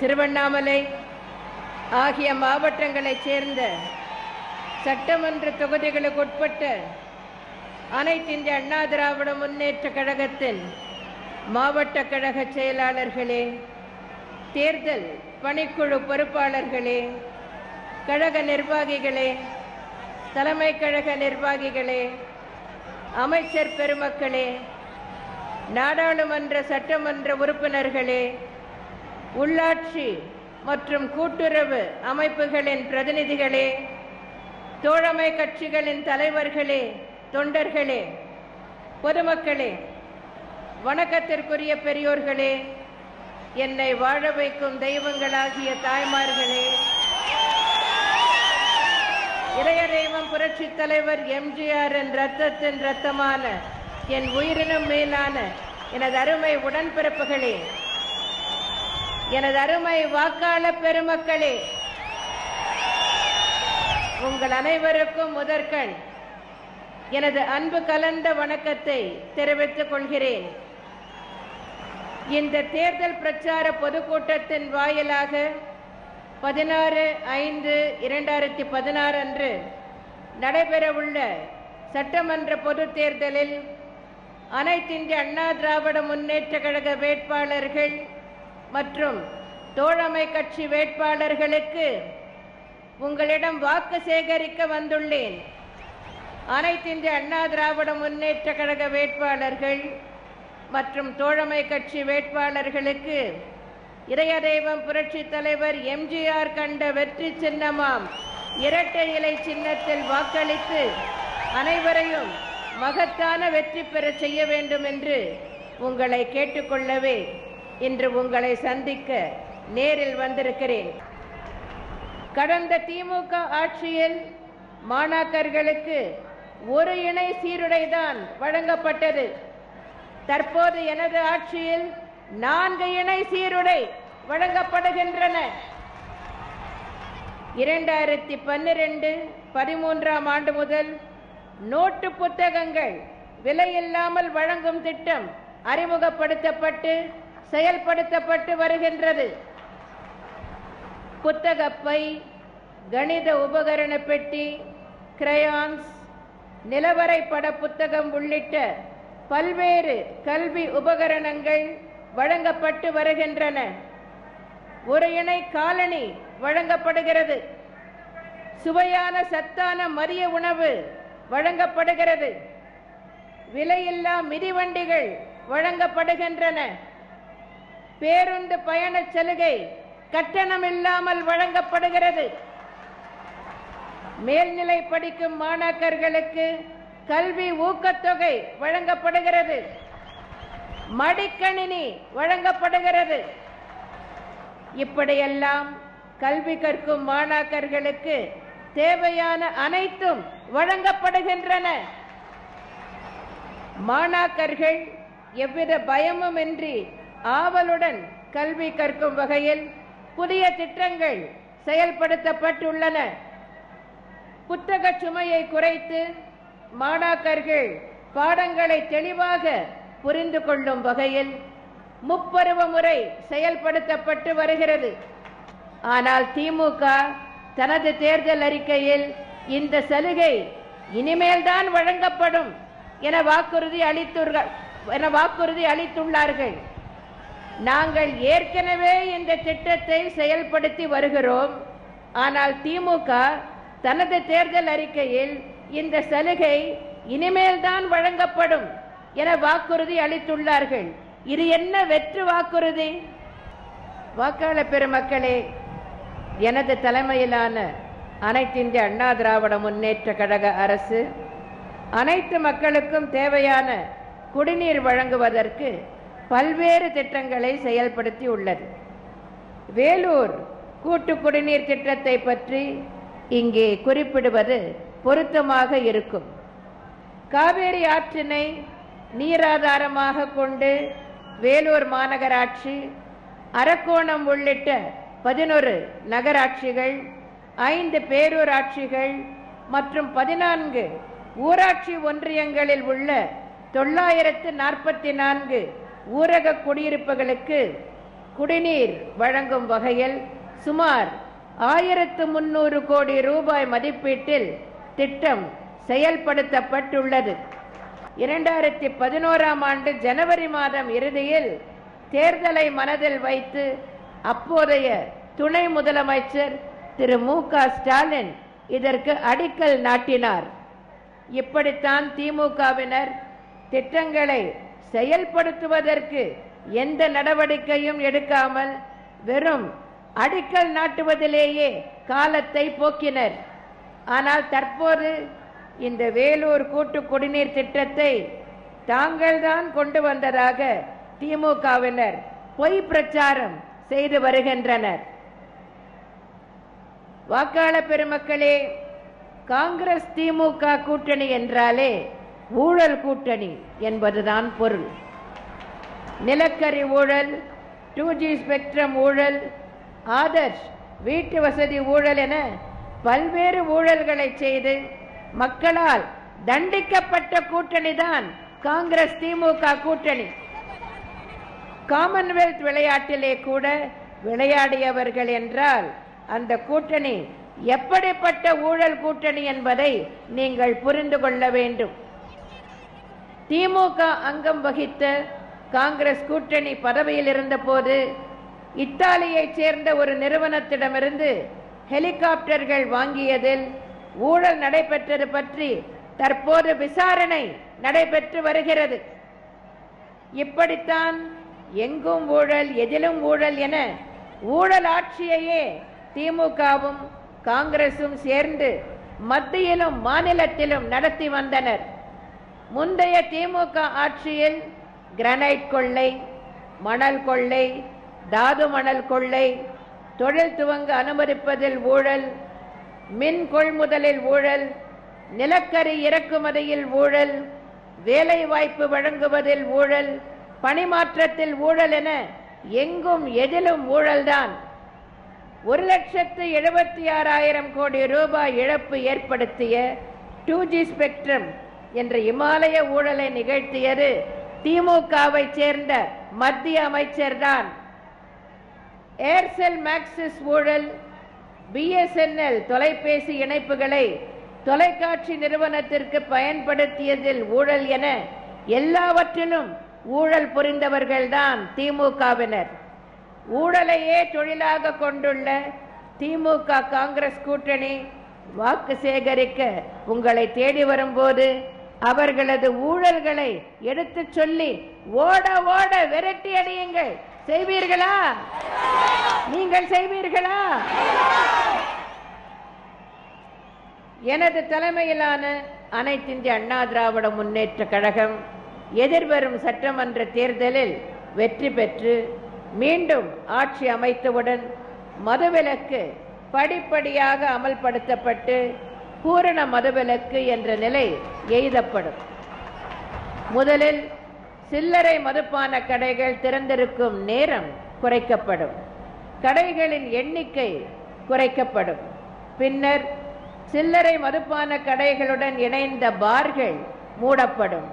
திருவண்ணாமலை ஆகிய மாவட்டங்களைச் சேர்ந்த சட்டமன்ற தொகுதிகளுக்கு உட்பட்ட அனைத்து இந்திய அண்ணா திராவிட முன்னேற்ற கழகத்தின் மாவட்ட கழக செயலாளர்களே தேர்தல் பணிக்குழு பொறுப்பாளர்களே கழக நிர்வாகிகளே தலைமை கழக நிர்வாகிகளே அமைச்சர் பெருமக்களே நாடாளுமன்ற சட்டமன்ற உறுப்பினர்களே உள்ளாட்சி மற்றும் கூட்டுறவு அமைப்புகளின் பிரதிநிதிகளே தோழமை கட்சிகளின் தலைவர்களே தொண்டர்களே பொதுமக்களே வணக்கத்திற்குரிய பெரியோர்களே என்னை வாழ வைக்கும் தெய்வங்களாகிய தாய்மார்களே இளைய தெய்வம் புரட்சி தலைவர் எம்ஜிஆரின் ரத்தத்தின் ரத்தமான என் உயிரினும் மேலான எனது அருமை உடன்பிறப்புகளே எனது அருமை வாக்காளர் பெருமக்களே உங்கள் அனைவருக்கும் முதற்கண். எனது அன்பு கலந்த வணக்கத்தை தெரிவித்துக் கொள்கிறேன். இந்த தேர்தல் பிரச்சார பொதுக்கூட்டத்தின் வாயிலாக பதினாறு ஐந்து இரண்டாயிரத்தி பதினாறு அன்று நடைபெறவுள்ள சட்டமன்ற பொதுத் தேர்தலில் அனைத்து இந்திய அண்ணா திராவிட முன்னேற்ற கழக வேட்பாளர்கள் மற்றும் தோழமை கட்சி வேட்பாளர்களுக்கு உங்களிடம் வாக்கு சேகரிக்க வந்துள்ளேன். அனைத்து இந்திய அண்ணா திராவிட முன்னேற்ற கழக வேட்பாளர்கள் மற்றும் தோழமை கட்சி வேட்பாளர்களுக்கு இறையதெய்வம் புரட்சி தலைவர் எம்ஜிஆர் கண்ட வெற்றி சின்னமாம் இரட்டை இலை சின்னத்தில் வாக்களித்து அனைவரையும் மகத்தான வெற்றி பெற செய்ய வேண்டும் என்று உங்களை கேட்டுக்கொள்ளவே இன்று உங்களை சந்திக்க நேரில் வந்திருக்கிறேன். கடந்த திமுக ஆட்சியில் மாணாக்கர்களுக்கு ஒரு இணை சீருடைதான் வழங்கப்பட்டது. தற்போது எனது ஆட்சியில் நான்கு இணை சீருடை வழங்கப்படுகின்றன. இரண்டாயிரத்தி பன்னிரண்டு பதிமூன்றாம் ஆண்டு முதல் நோட்டு புத்தகங்கள் விலையில்லாமல் வழங்கும் திட்டம் அறிமுகப்படுத்தப்பட்டு செயல்படுத்தப்பட்டு வருகின்றது. புத்தகப்பை கணித உபகரண பெட்டி கிரையான்ஸ் நிலவரை பட புத்தகம் உள்ளிட்ட பல்வேறு கல்வி உபகரணங்கள் வழங்கப்பட்டு வருகின்றன. ஒரு இணை காலனி வழங்கப்படுகிறது. சுவையான சத்தான மதிய உணவு வழங்கப்படுகிறது. விலையில்லா மிதிவண்டிகள் வழங்கப்படுகின்றன. பேருந்து பயண சலுகை கட்டணம் இல்லாமல் வழங்கப்படுகிறது. மேல்நிலை படிக்கும் மாணாக்கர்களுக்கு கல்வி ஊக்கத்தொகை வழங்கப்படுகிறது. மடிக்கணினி வழங்கப்படுகிறது. இப்படியெல்லாம் கல்வி கற்கும் மாணாக்கர்களுக்கு தேவையான அனைத்தும் வழங்கப்படுகின்றன. மாணாக்கர்கள் எவ்வித பயமும் இன்றி ஆவலுடன் கல்வி கற்கும் வகையில் புதிய திட்டங்கள் செயல்படுத்தப்பட்டுள்ளன. புத்தக சுமையை குறைத்து மாணாக்கர்கள் பாடங்களை தெளிவாக புரிந்து கொள்ளும் வகையில் முப்பருவ முறை செயல்படுத்தப்பட்டு வருகிறது. ஆனால் திமுக தனது தேர்தல் அறிக்கையில் இந்த சலுகை இனிமேல்தான் வழங்கப்படும் என வாக்குறுதி அளித்துள்ளார் என வாக்குறுதி அளித்துள்ளார்கள். நாங்கள் ஏற்கனவே இந்த திட்டத்தை செயல்படுத்தி வருகிறோம். ஆனால் திமுக தனது தேர்தல் அறிக்கையில் இந்த சலுகை இனிமேல்தான் வழங்கப்படும் என வாக்குறுதி அளித்துள்ளார்கள். இது என்ன வெற்று வாக்குறுதி? வாக்காளர் பெருமக்களே எனது தலைமையிலான அனைத்து இந்திய அண்ணா திராவிட முன்னேற்ற கழக அரசு அனைத்து மக்களுக்கும் தேவையான குடிநீர் வழங்குவதற்கு பல்வேறு திட்டங்களை செயல்படுத்தி உள்ளது. வேலூர் கூட்டு குடிநீர் திட்டத்தை பற்றி இங்கே குறிப்பிடுவது பொருத்தமாக இருக்கும். காவேரி ஆற்றினை நீராதாரமாக கொண்டு வேலூர் மாநகராட்சி அரக்கோணம் உள்ளிட்ட பதினொரு நகராட்சிகள் ஐந்து பேரூராட்சிகள் மற்றும் பதினான்கு ஊராட்சி ஒன்றியங்களில் உள்ள தொள்ளாயிரத்து நாற்பத்தி நான்கு ஊரக குடியிருப்புகளுக்கு குடிநீர் வழங்கும் வகையில் சுமார் ஆயிரத்து முன்னூறு கோடி ரூபாய் மதிப்பீட்டில் திட்டம் செயல்படுத்தப்பட்டுள்ளது. இரண்டாயிரத்தி பதினோராம் ஆண்டு ஜனவரி மாதம் இறுதியில் தேர்தலை மனதில் வைத்து அப்போதைய துணை முதலமைச்சர் திரு மு க ஸ்டாலின் இதற்கு அடிக்கல் நாட்டினார். இப்படித்தான் திமுகவினர் திட்டங்களை செயல்படுத்துவதற்கு எந்த நடவடிக்கையும் எடுக்காமல் வெறும் அடிக்கல் நாட்டுவதிலேயே காலத்தை போக்கினர். ஆனால் தற்போது இந்த வேலூர் கூட்டு குடிநீர் திட்டத்தை தாங்கள்தான் கொண்டு வந்ததாக திமுகவினர் பொய் பிரச்சாரம் செய்து வருகின்றனர். வாக்காளர் பெருமக்களே காங்கிரஸ் திமுக கூட்டணி என்றாலே ஊழல் கூட்டணி என்பதுதான் பொருள். நிலக்கரி ஊழல் டூ ஜி ஸ்பெக்ட்ரம் ஊழல் ஆதர்ஷ் வீட்டு வசதி ஊழல் என பல்வேறு ஊழல்களை செய்து மக்களால் தண்டிக்கப்பட்ட கூட்டணி தான் காங்கிரஸ் திமுக கூட்டணி. காமன்வெல்த் விளையாட்டிலே கூட விளையாடியவர்கள் என்றால் அந்த கூட்டணி எப்படிப்பட்ட ஊழல் கூட்டணி என்பதை நீங்கள் புரிந்து கொள்ள வேண்டும். திமுக அங்கம் வகித்த காங்கிரஸ் கூட்டணி பதவியில் இருந்தபோது இத்தாலியைச் சேர்ந்த ஒரு நிறுவனத்திடமிருந்து ஹெலிகாப்டர்கள் வாங்கியதில் ஊழல் நடைபெற்றது பற்றி தற்போது விசாரணை நடைபெற்று வருகிறது. இப்படித்தான் எங்கும் ஊழல் எதிலும் ஊழல் என ஊழல் ஆட்சியையே திமுகவும் காங்கிரசும் சேர்ந்து மத்தியிலும் மாநிலத்திலும் நடத்தி வந்தனர். முந்தைய திமுக ஆட்சியில் கிரனைட் கொள்ளை மணல் கொள்ளை தாது மணல் கொள்ளை தொழில் துவங்க அனுமதிப்பதில் ஊழல் மின் கொள்முதலில் ஊழல் நிலக்கரி இறக்குமதியில் ஊழல் வேலை வாய்ப்பு வழங்குவதில் ஊழல் பணிமாற்றத்தில் ஊழல் என எங்கும் எதிலும் ஊழல்தான். ஒரு லட்சத்து எழுபத்தி ஆறாயிரம் கோடி ரூபாய் இழப்பு ஏற்படுத்திய டூ ஜி ஸ்பெக்ட்ரம் என்ற இமாலய ஊழலை நிகழ்த்தியது திமுகவை சேர்ந்த மத்திய அமைச்சர்தான். ஏர்செல் மேக்சிஸ் ஊழல் பிஎஸ்என்எல் தொலைபேசி இணைப்புகளை தொலைக்காட்சி நிறுவனத்திற்கு பயன்படுத்தியதில் ஊழல் என எல்லாவற்றிலும் ஊழல் புரிந்தவர்கள்தான் திமுகவினர். ஊழலையே தொழிலாக கொண்டுள்ள திமுக காங்கிரஸ் கூட்டணி வாக்கு சேகரிக்க உங்களை தேடி வரும்போது அவர்களது ஊழல்களை எடுத்துச் சொல்லி ஓட ஓட விரட்டி அடியுங்கள். செய்வீர்களா? நீங்கள் செய்வீர்களா? எனது தலைமையிலான அனைத்திந்திய அண்ணா திராவிட முன்னேற்ற கழகம் எதிர்வரும் சட்டமன்ற தேர்தலில் வெற்றி பெற்று மீண்டும் ஆட்சி அமைத்தவுடன் மதுவிலக்கு படிப்படியாக அமல்படுத்தப்பட்டு பூரண மதுவிலக்கு என்ற நிலை எய்தப்படும். முதலில் சில்லறை மதுபான கடைகள் திறந்திருக்கும் நேரம் குறைக்கப்படும். கடைகளின் எண்ணிக்கை குறைக்கப்படும். பின்னர் சில்லறை மதுபான கடைகளுடன் இணைந்த பார்கள் மூடப்படும்.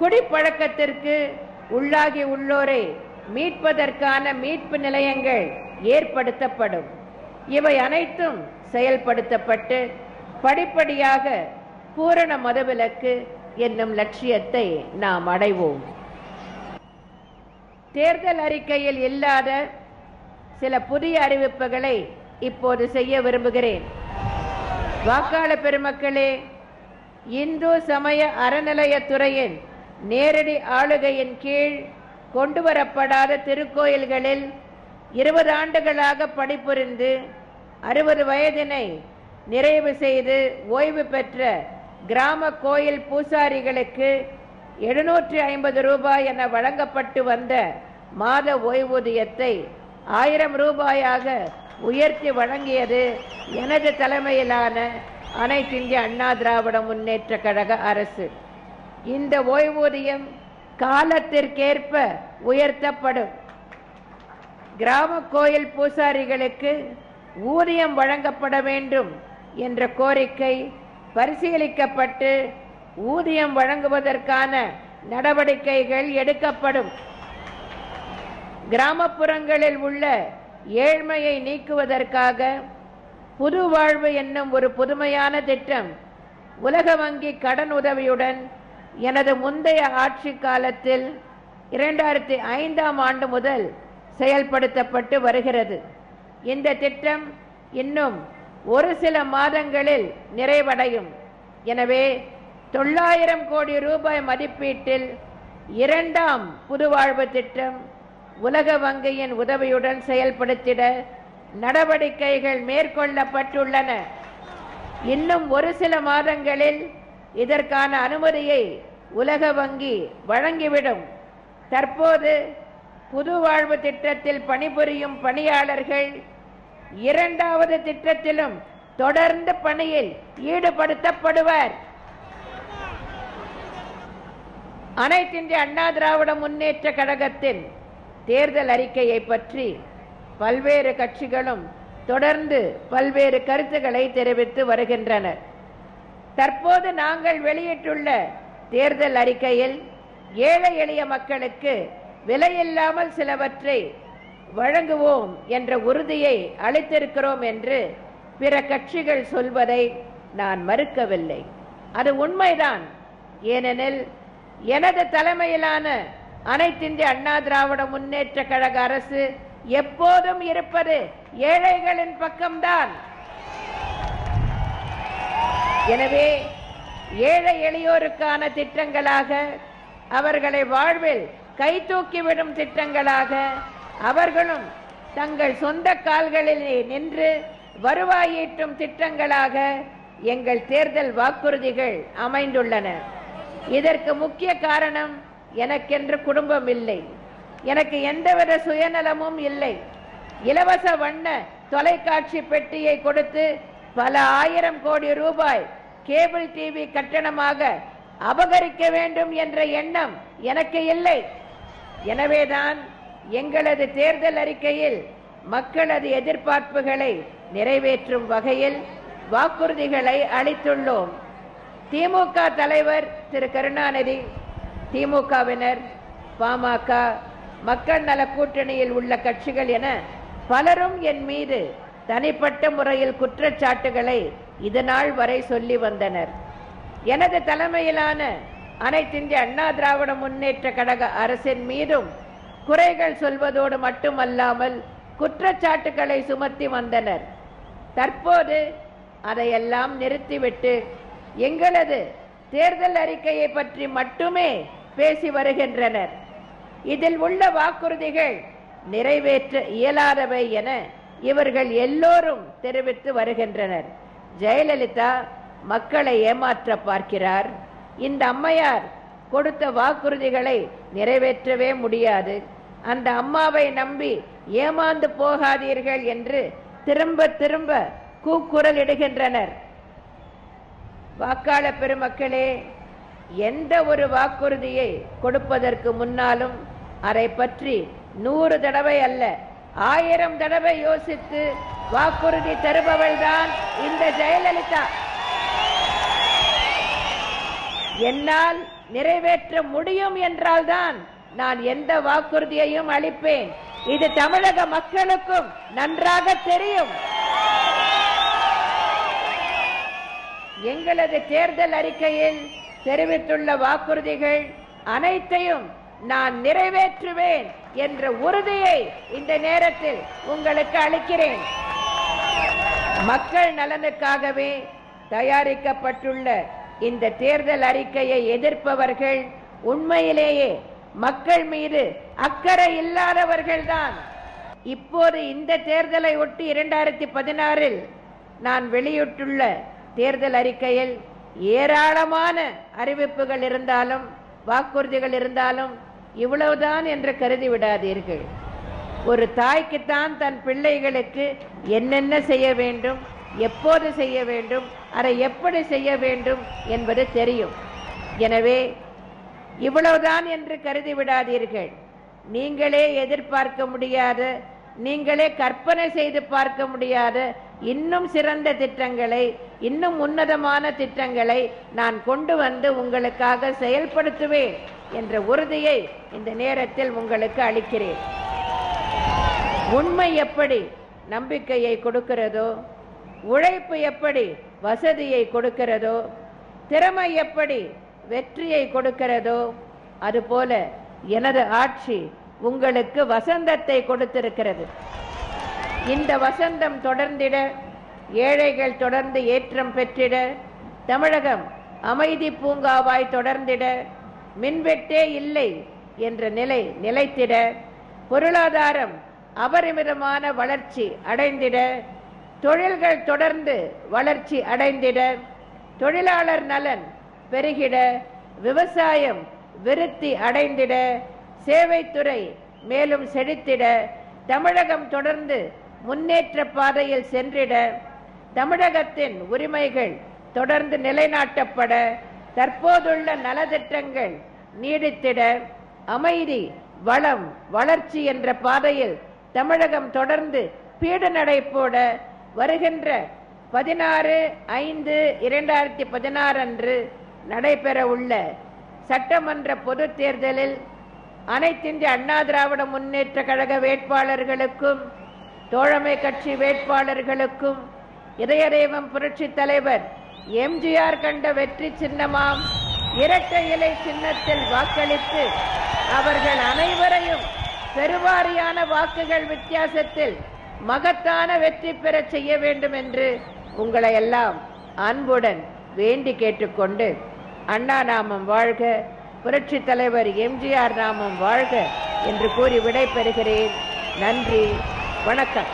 குடிப்பழக்கத்திற்கு உள்ளாகி உள்ளோரை மீட்பதற்கான மீட்பு நிலையங்கள் ஏற்படுத்தப்படும். இவை அனைத்தும் செயல்படுத்தப்பட்டு படிப்படியாக பூரண மதவிலக்கு என்னும் லட்சியத்தை நாம் அடைவோம். தேர்தல் அறிக்கையில் இல்லாத சில புதிய அறிவிப்புகளை இப்போது செய்ய விரும்புகிறேன். வாக்காளர் பெருமக்களே இந்து சமய அறநிலையத்துறையின் நேரடி ஆளுகையின் கீழ் கொண்டு வரப்படாத திருக்கோயில்களில் இருபது ஆண்டுகளாக பணிபுரிந்து அறுபது வயதினை நிறைவு செய்து ஓய்வு பெற்ற கிராம கோயில் பூசாரிகளுக்கு எழுநூற்றி ஐம்பது ரூபாய் என வழங்கப்பட்டு வந்த மாத ஓய்வூதியத்தை ஆயிரம் ரூபாயாக உயர்த்தி வழங்கியது எனது தலைமையிலான அனைத்திந்திய அண்ணா திராவிட முன்னேற்ற கழக அரசு. இந்த ஓய்வூதியம் காலத்திற்கேற்ப உயர்த்தப்படும். கிராம கோயில் பூசாரிகளுக்கு ஊதியம் வழங்கப்பட வேண்டும். என்ற கோரிக்கை பரிசீலிக்கப்பட்டு ஊதியம் வழங்குவதற்கான நடவடிக்கைகள் எடுக்கப்படும். கிராமப்புறங்களில் உள்ள ஏழ்மையை நீக்குவதற்காக புது வாழ்வு என்னும் ஒரு புதுமையான திட்டம் உலக வங்கி கடன் உதவியுடன் எனது முந்தைய ஆட்சி காலத்தில் இரண்டாயிரத்தி ஐந்தாம் ஆண்டு முதல் செயல்படுத்தப்பட்டு வருகிறது. இந்த திட்டம் இன்னும் ஒரு சில மாதங்களில் நிறைவடையும். எனவே தொள்ளாயிரம் கோடி ரூபாய் மதிப்பீட்டில் இரண்டாம் புதுவாழ்வு திட்டம் உலக வங்கியின் உதவியுடன் செயல்படுத்திட நடவடிக்கைகள் மேற்கொள்ளப்பட்டுள்ளன. இன்னும் ஒரு சில மாதங்களில் இதற்கான அனுமதியை உலக வங்கி வழங்கிவிடும். தற்போது புது வாழ்வு திட்டத்தில் பணிபுரியும் பணியாளர்கள் இரண்டாவது திட்டத்திலும் தொடர்ந்து பணியில் ஈடுபடுத்தப்படுவர். அனைத்திந்திய அண்ணா திராவிட முன்னேற்ற கழகத்தின் தேர்தல் அறிக்கையை பற்றி பல்வேறு கட்சிகளும் தொடர்ந்து பல்வேறு கருத்துக்களை தெரிவித்து வருகின்றனர். தற்போது நாங்கள் வெளியிட்டுள்ள தேர்தல் அறிக்கையில் ஏழை எளிய மக்களுக்கு விலையில்லாமல் சிலவற்றை வழங்குவோம் என்ற உறுதியை அளித்திருக்கிறோம் என்று பிற கட்சிகள் சொல்வதை நான் மறுக்கவில்லை. அது உண்மைதான். ஏனெனில் எனது தலைமையிலான அனைத்திந்திய அண்ணா திராவிட முன்னேற்ற கழக அரசு எப்போதும் இருப்பது ஏழைகளின் பக்கம்தான். எனவே ஏழை எளியோருக்கான திட்டங்களாக அவர்களை வாழ்வில் கை தூக்கிவிடும் திட்டங்களாக அவர்களும் தங்கள் சொந்த கால்களில் நின்று வருவாயீட்டும் திட்டங்களாக எங்கள் தேர்தல் வாக்குறுதிகள் அமைந்துள்ளன. இதற்கு முக்கிய காரணம் எனக்கென்று குடும்பம் இல்லை. எனக்கு எந்தவித சுயநலமும் இல்லை. இலவச வண்ண தொலைக்காட்சி பெட்டியை கொடுத்து பல ஆயிரம் கோடி ரூபாய் கேபிள் டிவி கட்டணமாக அபகரிக்க வேண்டும் என்ற எண்ணம் எனக்கு இல்லை. எனவேதான் எங்களது தேர்தல் அறிக்கையில் மக்களது எதிர்பார்ப்புகளை நிறைவேற்றும் வகையில் வாக்குறுதிகளை அளித்துள்ளோம். திமுக தலைவர் திரு. கருணாநிதி திமுகவினர் பாமக மக்கள் நல கூட்டணியில் உள்ள கட்சிகள் என பலரும் என் மீது தனிப்பட்ட முறையில் குற்றச்சாட்டுகளை இதுநாள் வரை சொல்லி வந்தனர். எனது தலைமையிலான அனைத்திந்திய அண்ணா திராவிட முன்னேற்ற கழக அரசின் மீதும் குறைகள் சொல்வதோடு மட்டுமல்லாமல் குற்றச்சாட்டுக்களை சுமத்தி வந்தனர். தற்போது அதையெல்லாம் நிறுத்திவிட்டு எங்களது தேர்தல் அறிக்கையை பற்றி மட்டுமே பேசி வருகின்றனர். இதில் உள்ள வாக்குறுதிகள் நிறைவேற்ற இயலாதவை என இவர்கள் எல்லோரும் தெரிவித்து வருகின்றனர். ஜெயலலிதா மக்களை ஏமாற்ற பார்க்கிறார். இந்த அம்மையார் கொடுத்த வாக்குறுதிகளை நிறைவேற்றவே முடியாது. அந்த அம்மாவை நம்பி ஏமாந்து போகாதீர்கள் என்று திரும்ப திரும்ப கூக்குரல் இடுகின்றனர். வாக்காள பெருமக்களே எந்த ஒரு வாக்குறுதியை கொடுப்பதற்கு முன்னாலும் அதை பற்றி நூறு தடவை அல்ல ஆயிரம் தடவை யோசித்து வாக்குறுதி தருபவள்தான் இந்த ஜெயலலிதா. என்னால் நிறைவேற்ற முடியும் என்றால்தான் நான் எந்த வாக்குறுதியையும் அளிப்பேன். இது தமிழக மக்களுக்கும் நன்றாக தெரியும். எங்களது தேர்தல் அறிக்கையில் தெரிவித்துள்ள வாக்குறுதிகள் அனைத்தையும் நான் நிறைவேற்றுவேன் என்ற உறுதியை இந்த நேரத்தில் உங்களுக்கு அளிக்கிறேன். மக்கள் நலனுக்காகவே தயாரிக்கப்பட்டுள்ள இந்த தேர்தல் அறிக்கையை எதிர்ப்பவர்கள் உண்மையிலேயே மக்கள் மீது அக்கறை இல்லாதவர்கள்தான். இப்போது இந்த தேர்தலை ஒட்டி இரண்டாயிரத்தி பதினாறில் நான் வெளியிட்டுள்ள தேர்தல் அறிக்கையில் ஏராளமான அறிவிப்புகள் இருந்தாலும் வாக்குறுதிகள் இருந்தாலும் இவ்வளவுதான் என்று கருதி விடாதீர்கள். ஒரு தாய்க்குத்தான் தன் பிள்ளைகளுக்கு என்னென்ன செய்ய வேண்டும்? எப்போது செய்ய வேண்டும் அதை எப்படி செய்ய வேண்டும் என்பது தெரியும். எனவே இவ்வளவுதான் என்று கருதி விடாதீர்கள். நீங்களே எதிர்பார்க்க முடியாத நீங்களே கற்பனை செய்து பார்க்க முடியாத. இன்னும் சிறந்த திட்டங்களை இன்னும் உன்னதமான திட்டங்களை நான் கொண்டு வந்து உங்களுக்காக செயல்படுத்துவேன் என்ற உறுதியை இந்த நேரத்தில் உங்களுக்கு அளிக்கிறேன். உண்மை எப்படி நம்பிக்கையை கொடுக்கிறதோ உழைப்பு எப்படி வசதியை கொடுக்கிறதோ திறமை எப்படி வெற்றியை கொடுக்கிறதோ அதுபோல எனது ஆட்சி உங்களுக்கு வசந்தத்தை கொடுத்திருக்கிறது. இந்த வசந்தம் தொடர்ந்திட ஏழைகள் தொடர்ந்து ஏற்றம் பெற்றிட தமிழகம் அமைதி பூங்காவாய் தொடர்ந்திட மின்வெட்டே இல்லை என்ற நிலை நிலைத்திட பொருளாதாரம் அபரிமிதமான வளர்ச்சி அடைந்திட தொழில்கள் தொடர்ந்து வளர்ச்சி அடைந்திட தொழிலாளர் நலன் பெருகிட விவசாயம் விருத்தி அடைந்திட சேவைத்துறை மேலும் செழித்திட தமிழகம் தொடர்ந்து முன்னேற்ற பாதையில் சென்றிட தமிழகத்தின் உரிமைகள் தொடர்ந்து நிலைநாட்டப்பட தற்போதுள்ள நலத்திட்டங்கள் நீடித்திட அமைதி வளம் வளர்ச்சி என்ற பாதையில் தமிழகம் தொடர்ந்து பீடு நடை போட வருகின்ற பதினாறு ஐந்து இரண்டாயிரத்தி பதினாறு அன்று நடைபெற உள்ள சட்டமன்ற பொதுத் தேர்தலில் அனைத்திந்திய அண்ணா திராவிட முன்னேற்ற கழக வேட்பாளர்களுக்கும் தோழமை கட்சி வேட்பாளர்களுக்கும் இதயதெய்வம் புரட்சி தலைவர் எம்ஜிஆர் கண்ட வெற்றி சின்னமாம் இரட்டை இலை சின்னத்தில் வாக்களித்து அவர்கள் அனைவரையும் பெருவாரியான வாக்குகள் வித்தியாசத்தில் மகத்தான வெற்றி பெறச் செய்ய வேண்டும் என்று உங்களை எல்லாம் அன்புடன் வேண்டி கேட்டுக்கொண்டு அண்ணா நாமம் வாழ்க புரட்சி தலைவர் எம்ஜிஆர் நாமம் வாழ்க என்று கூறி விடைபெறுகிறேன். நன்றி வணக்கம்.